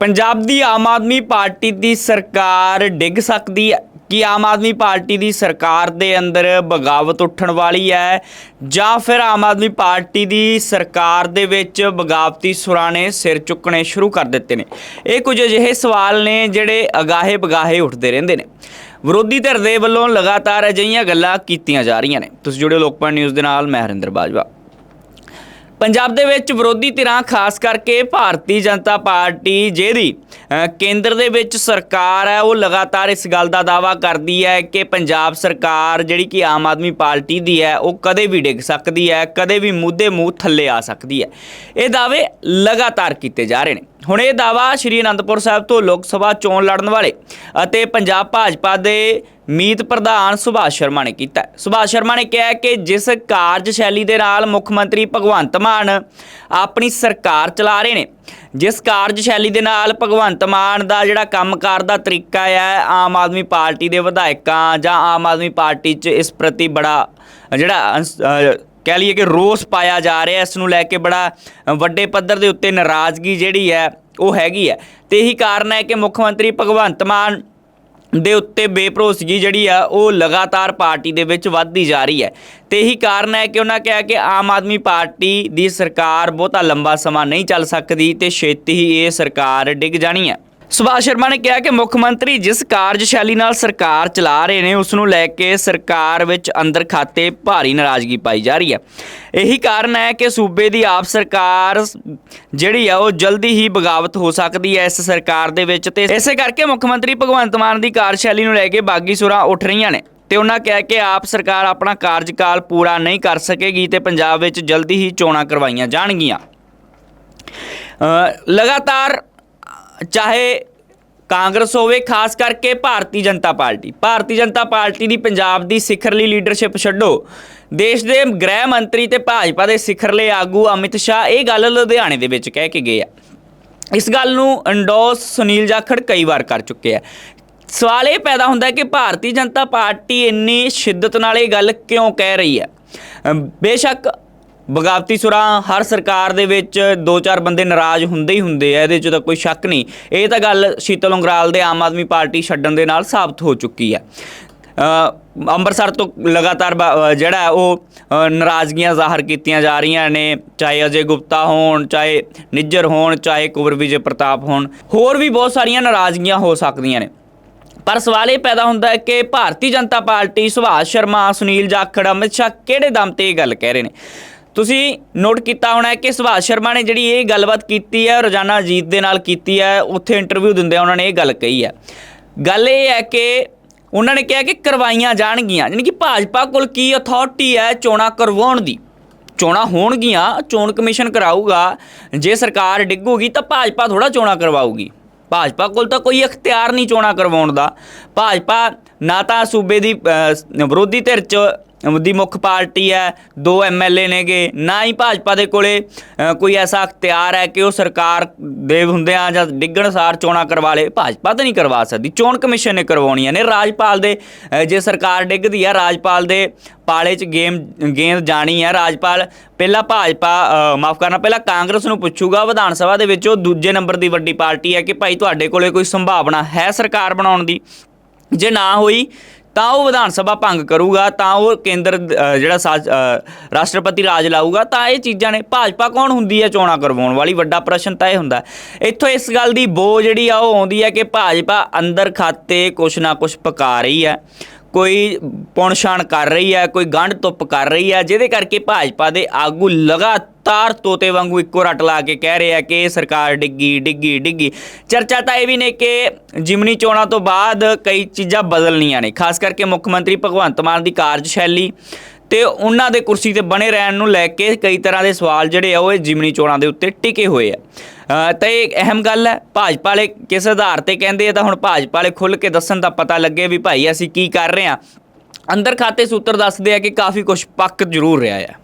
ਪੰਜਾਬ ਦੀ Aam Aadmi party ਦੀ ਸਰਕਾਰ ਡਿੱਗ ਸਕਦੀ ਹੈ? ਕਿ ਆਮ ਆਦਮੀ ਪਾਰਟੀ ਦੀ ਸਰਕਾਰ ਦੇ ਅੰਦਰ ਬਗਾਵਤ ਉੱਠਣ ਵਾਲੀ ਹੈ? ਜਾਂ ਫਿਰ ਆਮ ਆਦਮੀ ਪਾਰਟੀ ਦੀ ਸਰਕਾਰ ਦੇ ਵਿੱਚ ਬਗਾਵਤੀ ਸੁਰਾਂ ਨੇ ਸਿਰ ਚੁੱਕਣੇ ਸ਼ੁਰੂ ਕਰ ਦਿੱਤੇ ਨੇ? ਇਹ ਕੁਝ ਅਜਿਹੇ ਸਵਾਲ ਨੇ ਜਿਹੜੇ ਅਗਾਹੇ ਬਗਾਹੇ ਉੱਠਦੇ ਰਹਿੰਦੇ ਨੇ। ਵਿਰੋਧੀ ਧਿਰ ਦੇ ਵੱਲੋਂ ਲਗਾਤਾਰ ਅਜਿਹੀਆਂ ਗੱਲਾਂ ਕੀਤੀਆਂ ਜਾ ਰਹੀਆਂ ਨੇ। ਤੁਸੀਂ ਜੁੜੇ ਲੋਕਪਾਲ ਨਿਊਜ਼ ਦੇ ਨਾਲ, ਮੈਂ ਹਰਿੰਦਰ ਬਾਜਵਾ। ਪੰਜਾਬ ਦੇ ਵਿੱਚ ਵਿਰੋਧੀ ਧਿਰਾਂ, ਖਾਸ ਕਰਕੇ ਭਾਰਤੀ ਜਨਤਾ ਪਾਰਟੀ ਜਿਹਦੀ ਕੇਂਦਰ ਦੇ ਵਿੱਚ ਸਰਕਾਰ ਹੈ, ਉਹ ਲਗਾਤਾਰ ਇਸ ਗੱਲ ਦਾ ਦਾਵਾ ਕਰਦੀ ਹੈ ਕਿ ਪੰਜਾਬ ਸਰਕਾਰ ਜਿਹੜੀ ਕਿ ਆਮ ਆਦਮੀ ਪਾਰਟੀ ਦੀ ਹੈ, ਉਹ ਕਦੇ ਵੀ ਡਿੱਗ ਸਕਦੀ ਹੈ, ਕਦੇ ਵੀ ਮੁੱਦੇ ਮੂੰਹ ਥੱਲੇ ਆ ਸਕਦੀ ਹੈ। ਇਹ ਦਾਅਵੇ ਲਗਾਤਾਰ ਕੀਤੇ ਜਾ ਰਹੇ ਨੇ। ਹੁਣ ਇਹ ਦਾਵਾ ਸ਼੍ਰੀ ਅਨੰਦਪੁਰ ਸਾਹਿਬ ਤੋਂ ਲੋਕ ਸਭਾ ਚੋਣ ਲੜਨ ਵਾਲੇ ਅਤੇ ਪੰਜਾਬ ਭਾਜਪਾ ਦੇ ਮੀਤ ਪ੍ਰਧਾਨ ਸੁਭਾਸ਼ ਸ਼ਰਮਾ ਨੇ ਕੀਤਾ ਸੁਭਾਸ਼ ਸ਼ਰਮਾ ਨੇ ਕਿਹਾ ਕਿ ਜਿਸ ਕਾਰਜ ਸ਼ੈਲੀ ਦੇ ਨਾਲ ਮੁੱਖ ਮੰਤਰੀ ਭਗਵੰਤ ਮਾਨ ਆਪਣੀ ਸਰਕਾਰ ਚਲਾ ਰਹੇ ਨੇ, ਜਿਸ ਕਾਰਜ ਸ਼ੈਲੀ ਦੇ ਨਾਲ ਭਗਵੰਤ ਮਾਨ ਦਾ ਜਿਹੜਾ ਕੰਮਕਾਰ ਦਾ ਤਰੀਕਾ ਹੈ ਆਮ ਆਦਮੀ ਪਾਰਟੀ ਦੇ ਵਿਧਾਇਕਾਂ ਜਾਂ ਆਮ ਆਦਮੀ ਪਾਰਟੀ 'ਚ ਇਸ ਪ੍ਰਤੀ ਬੜਾ ਜਿਹੜਾ ਕਹਿ ਲਈਏ ਕਿ ਰੋਸ ਪਾਇਆ ਜਾ ਰਿਹਾ ਇਸ ਨੂੰ ਲੈ ਕੇ ਬੜਾ ਵੱਡੇ ਪੱਧਰ ਦੇ ਉੱਤੇ ਨਾਰਾਜ਼ਗੀ ਜਿਹੜੀ ਹੈ, ਉਹ ਹੈਗੀ ਹੈ। ਤੇ ਇਹੀ ਕਾਰਨ ਹੈ ਕਿ ਮੁੱਖ ਮੰਤਰੀ ਭਗਵੰਤ ਮਾਨ ਦੇ ਉੱਤੇ ਬੇਭਰੋਸਗੀ ਜਿਹੜੀ ਆ, ਉਹ ਲਗਾਤਾਰ ਪਾਰਟੀ ਦੇ ਵਿੱਚ ਵੱਧਦੀ ਜਾ ਰਹੀ ਹੈ। ਤੇ ਇਹੀ ਕਾਰਨ ਹੈ ਕਿ ਉਹਨਾਂ ਕਿਹਾ ਕਿ ਆਮ ਆਦਮੀ ਪਾਰਟੀ ਦੀ ਸਰਕਾਰ ਬਹੁਤਾ ਲੰਬਾ ਸਮਾਂ ਨਹੀਂ ਚੱਲ ਸਕਦੀ ਤੇ ਛੇਤੀ ਹੀ ਇਹ ਸਰਕਾਰ ਡਿੱਗ ਜਾਣੀ ਹੈ। ਸੁਭਾਸ਼ ਸ਼ਰਮਾ ਨੇ ਕਿਹਾ ਕਿ ਮੁੱਖ ਮੰਤਰੀ ਜਿਸ ਕਾਰਜਸ਼ੈਲੀ ਨਾਲ ਸਰਕਾਰ ਚਲਾ ਰਹੇ ਨੇ ਉਸ ਨੂੰ ਲੈ ਕੇ ਸਰਕਾਰ ਵਿੱਚ ਅੰਦਰ ਖਾਤੇ ਭਾਰੀ ਨਾਰਾਜ਼ਗੀ ਪਾਈ ਜਾ ਰਹੀ ਹੈ। ਇਹੀ ਕਾਰਨ ਹੈ ਕਿ ਸੂਬੇ ਦੀ ਆਪ ਸਰਕਾਰ ਜਿਹੜੀ ਆ, ਉਹ ਜਲਦੀ ਹੀ ਬਗਾਵਤ ਹੋ ਸਕਦੀ ਹੈ ਇਸ ਸਰਕਾਰ ਦੇ ਵਿੱਚ ਤੇ ਇਸੇ ਕਰਕੇ ਮੁੱਖ ਮੰਤਰੀ ਭਗਵੰਤ ਮਾਨ ਦੀ ਕਾਰਜਸ਼ੈਲੀ ਨੂੰ ਲੈ ਕੇ ਬਾਗੀ ਸੁਰਾਂ ਉੱਠ ਰਹੀਆਂ ਨੇ ਤੇ ਉਹਨਾਂ ਕਿਹਾ ਕਿ ਆਪ ਸਰਕਾਰ ਆਪਣਾ ਕਾਰਜਕਾਲ ਪੂਰਾ ਨਹੀਂ ਕਰ ਸਕੇਗੀ ਤੇ ਪੰਜਾਬ ਵਿੱਚ ਜਲਦੀ ਹੀ ਚੋਣਾਂ ਕਰਵਾਈਆਂ ਜਾਣਗੀਆਂ। ਲਗਾਤਾਰ ਚਾਹੇ ਕਾਂਗਰਸ ਹੋਵੇ, ਖਾਸ ਕਰਕੇ ਭਾਰਤੀ ਜਨਤਾ ਪਾਰਟੀ। ਭਾਰਤੀ ਜਨਤਾ ਪਾਰਟੀ ਦੀ ਪੰਜਾਬ ਦੀ ਸਿਖਰਲੀ ਲੀਡਰਸ਼ਿਪ ਛੱਡੋ। ਦੇਸ਼ ਦੇ ਗ੍ਰਹਿ ਮੰਤਰੀ ਤੇ ਭਾਜਪਾ ਦੇ ਸਿਖਰਲੇ ਆਗੂ ਅਮਿਤ ਸ਼ਾਹ ਇਹ ਗੱਲ ਲੁਧਿਆਣੇ ਦੇ ਵਿੱਚ ਕਹਿ ਕੇ ਗਏ ਆ। ਇਸ ਗੱਲ ਨੂੰ ਅੰਡੋਸ ਸੁਨੀਲ ਜਾਖੜ ਕਈ ਵਾਰ ਕਰ ਚੁੱਕੇ ਆ। ਸਵਾਲ ਇਹ ਪੈਦਾ ਹੁੰਦਾ ਹੈ ਕਿ ਭਾਰਤੀ ਜਨਤਾ ਪਾਰਟੀ ਇੰਨੀ ਸ਼ਿੱਦਤ ਨਾਲ ਇਹ ਗੱਲ ਕਿਉਂ ਕਹਿ ਰਹੀ ਹੈ? ਬੇਸ਼ੱਕ ਬਗਾਵਤੀ ਸੁਰਾਂ, ਹਰ ਸਰਕਾਰ ਦੇ ਵਿੱਚ ਦੋ ਚਾਰ ਬੰਦੇ ਨਾਰਾਜ਼ ਹੁੰਦੇ ਹੀ ਹੁੰਦੇ ਆ, ਇਹਦੇ 'ਚ ਤਾਂ ਕੋਈ ਸ਼ੱਕ ਨਹੀਂ। ਇਹ ਤਾਂ ਗੱਲ ਸ਼ੀਤਲ ਉਂਗਰਾਲ ਦੇ ਆਮ ਆਦਮੀ ਪਾਰਟੀ ਛੱਡਣ ਦੇ ਨਾਲ ਸਾਬਤ ਹੋ ਚੁੱਕੀ ਹੈ ਅੰਮ੍ਰਿਤਸਰ ਤੋਂ ਲਗਾਤਾਰ ਬ- ਜਿਹੜਾ ਉਹ ਨਾਰਾਜ਼ਗੀਆਂ ਜ਼ਾਹਰ ਕੀਤੀਆਂ ਜਾ ਰਹੀਆਂ ਨੇ, ਚਾਹੇ ਅਜੇ ਗੁਪਤਾ ਹੋਣ, ਚਾਹੇ ਨਿੱਜਰ ਹੋਣ, ਚਾਹੇ ਕੁਵਰ ਵਿਜੇ ਪ੍ਰਤਾਪ ਹੋਣ, ਹੋਰ ਵੀ ਬਹੁਤ ਸਾਰੀਆਂ ਨਾਰਾਜ਼ਗੀਆਂ ਹੋ ਸਕਦੀਆਂ ਨੇ। ਪਰ ਸਵਾਲ ਇਹ ਪੈਦਾ ਹੁੰਦਾ ਹੈ ਕਿ ਭਾਰਤੀ ਜਨਤਾ ਪਾਰਟੀ ਸੁਭਾਸ਼ ਸ਼ਰਮਾ, ਸੁਨੀਲ ਜਾਖੜ, ਅਮਿਤ ਸ਼ਾਹ ਕਿਹੜੇ ਦਮ ਤੇ ਇਹ ਗੱਲ ਕਹਿ ਰਹੇ ਨੇ? ਤੁਸੀਂ ਨੋਟ ਕੀਤਾ ਹੋਣਾ ਕਿ ਸੁਭਾਸ਼ ਸ਼ਰਮਾ ਨੇ ਜਿਹੜੀ ਇਹ ਗੱਲਬਾਤ ਕੀਤੀ ਹੈ, ਰੋਜ਼ਾਨਾ ਅਜੀਤ ਦੇ ਨਾਲ ਕੀਤੀ ਹੈ, ਉੱਥੇ ਇੰਟਰਵਿਊ ਦਿੰਦੇ ਉਹਨਾਂ ਨੇ ਇਹ ਗੱਲ ਕਹੀ ਹੈ। ਗੱਲ ਇਹ ਹੈ ਕਿ ਉਹਨਾਂ ਨੇ ਕਿਹਾ ਕਿ ਕਰਵਾਈਆਂ ਜਾਣਗੀਆਂ, ਯਾਨੀ ਕਿ ਭਾਜਪਾ ਕੋਲ ਕੀ ਅਥਾਰਟੀ ਹੈ ਚੋਣਾਂ ਕਰਵਾਉਣ ਦੀ? ਚੋਣਾਂ ਹੋਣਗੀਆਂ, ਚੋਣ ਕਮਿਸ਼ਨ ਕਰਾਊਗਾ, ਜੇ ਸਰਕਾਰ ਡਿੱਗੂਗੀ ਤਾਂ ਭਾਜਪਾ ਥੋੜਾ ਚੋਣਾਂ ਕਰਵਾਊਗੀ। ਭਾਜਪਾ ਕੋਲ ਤਾਂ ਕੋਈ ਅਖਤਿਆਰ ਨਹੀਂ ਚੋਣਾਂ ਕਰਵਾਉਣ ਦਾ। ਭਾਜਪਾ ਨਾ ਤਾਂ ਸੂਬੇ ਦੀ ਵਿਰੋਧੀ ਧਿਰ ਚ ਦੀ ਮੁੱਖ ਪਾਰਟੀ ਹੈ, ਦੋ ਐਮਐਲਏ ਨੇਗੇ, ਨਾ ਹੀ ਭਾਜਪਾ ਦੇ ਕੋਲੇ ਕੋਈ ਐਸਾ ਅਖਤਿਆਰ ਹੈ ਕਿ ਉਹ ਸਰਕਾਰ ਦੇ ਹੁੰਦਿਆਂ ਜਾਂ ਡਿੱਗਣ ਸਾਰ ਚੋਣਾਂ ਕਰਵਾ ਲੇ। ਭਾਜਪਾ ਤਾਂ ਨਹੀਂ ਕਰਵਾ ਸਕਦੀ, ਚੋਣ ਕਮਿਸ਼ਨ ਨੇ ਕਰਵਾਉਣੀਆਂ ਨੇ। ਰਾਜਪਾਲ ਦੇ ਜੇ ਸਰਕਾਰ ਡਿੱਗਦੀ ਹੈ, ਰਾਜਪਾਲ ਦੇ ਪਾਲੇ 'ਚ ਗੇਮ, ਗੇਂਦ ਜਾਣੀ ਹੈ। ਰਾਜਪਾਲ ਪਹਿਲਾਂ ਭਾਜਪਾ ਮਾਫ ਕਰਨਾ, ਪਹਿਲਾਂ ਕਾਂਗਰਸ ਨੂੰ ਪੁੱਛੂਗਾ, ਵਿਧਾਨ ਸਭਾ ਦੇ ਵਿੱਚ ਉਹ ਦੂਜੇ ਨੰਬਰ ਦੀ ਵੱਡੀ ਪਾਰਟੀ ਹੈ ਕਿ ਭਾਈ ਤੁਹਾਡੇ ਕੋਲੇ ਕੋਈ ਸੰਭਾਵਨਾ ਹੈ ਸਰਕਾਰ ਬਣਾਉਣ ਦੀ? ਜੇ ਨਾ ਹੋਈ ਤਾਂ ਉਹ ਵਿਧਾਨ ਸਭਾ ਭੰਗ ਕਰੂਗਾ, ਤਾਂ ਉਹ ਕੇਂਦਰ ਜਿਹੜਾ ਰਾਸ਼ਟਰਪਤੀ ਰਾਜ ਲਾਊਗਾ, ਤਾਂ ਇਹ ਚੀਜ਼ਾਂ ਨੇ। ਭਾਜਪਾ ਕੌਣ ਹੁੰਦੀ ਹੈ ਚੋਣਾਂ ਕਰਵਾਉਣ ਵਾਲੀ? ਵੱਡਾ ਪ੍ਰਸ਼ਨ ਤਾਂ ਇਹ ਹੁੰਦਾ। ਇੱਥੋਂ ਇਸ ਗੱਲ ਦੀ ਬੋ ਜਿਹੜੀ ਆ, ਉਹ ਆਉਂਦੀ ਹੈ ਕਿ ਭਾਜਪਾ ਅੰਦਰ ਖਾਤੇ ਕੁਛ ਨਾ ਕੁਛ ਪਕਾ ਰਹੀ ਹੈ। ਕੋਈ ਪੁਣਛਾਣ ਕਰ ਰਹੀ ਹੈ, ਕੋਈ ਗੰਢ ਤੁੱਪ ਕਰ ਰਹੀ ਹੈ, ਜਿਹਦੇ ਕਰਕੇ ਭਾਜਪਾ ਦੇ ਆਗੂ ਲਗਾਤਾਰ ਤੋਤੇ ਵਾਂਗੂ ਇੱਕੋ ਰੱਟ ਲਾ ਕੇ ਕਹਿ ਰਹੇ ਆ ਕਿ ਇਹ ਸਰਕਾਰ ਡਿੱਗੀ ਡਿੱਗੀ ਡਿੱਗੀ। ਚਰਚਾ ਤਾਂ ਇਹ ਵੀ ਨੇ ਕਿ ਜਿਮਨੀ ਚੋਣਾਂ ਤੋਂ ਬਾਅਦ ਕਈ ਚੀਜ਼ਾਂ ਬਦਲਣੀਆਂ ਨੇ, ਖਾਸ ਕਰਕੇ ਮੁੱਖ ਮੰਤਰੀ ਭਗਵੰਤ ਮਾਨ ਦੀ ਕਾਰਜਸ਼ੈਲੀ ਤੇ ਉਹਨਾਂ ਦੇ ਕੁਰਸੀ ਤੇ ਬਣੇ ਰਹਿਣ ਨੂੰ ਲੈ ਕੇ ਕਈ ਤਰ੍ਹਾਂ ਦੇ ਸਵਾਲ ਜਿਹੜੇ ਆ ਉਹ ਇਹ ਜਿਮਨੀ ਚੋਣਾਂ ਦੇ ਉੱਤੇ ਟਿਕੇ ਹੋਏ ਆ। ਤਾਂ ਇਹ ਅਹਿਮ ਗੱਲ ਹੈ, ਭਾਜਪਾ ਵਾਲੇ ਕਿਸ ਆਧਾਰ ਤੇ ਕਹਿੰਦੇ ਆ, ਤਾਂ ਹੁਣ ਭਾਜਪਾ ਵਾਲੇ ਖੁੱਲ ਕੇ ਦੱਸਣ ਦਾ ਪਤਾ ਲੱਗੇ ਵੀ ਭਾਈ ਅਸੀਂ ਕੀ ਕਰ ਰਹੇ ਆ ਅੰਦਰ ਖਾਤੇ ਸੂਤਰ ਦੱਸਦੇ ਆ ਕਿ ਕਾਫੀ ਕੁਝ ਪੱਕ ਜ਼ਰੂਰ ਰਿਹਾ ਆ।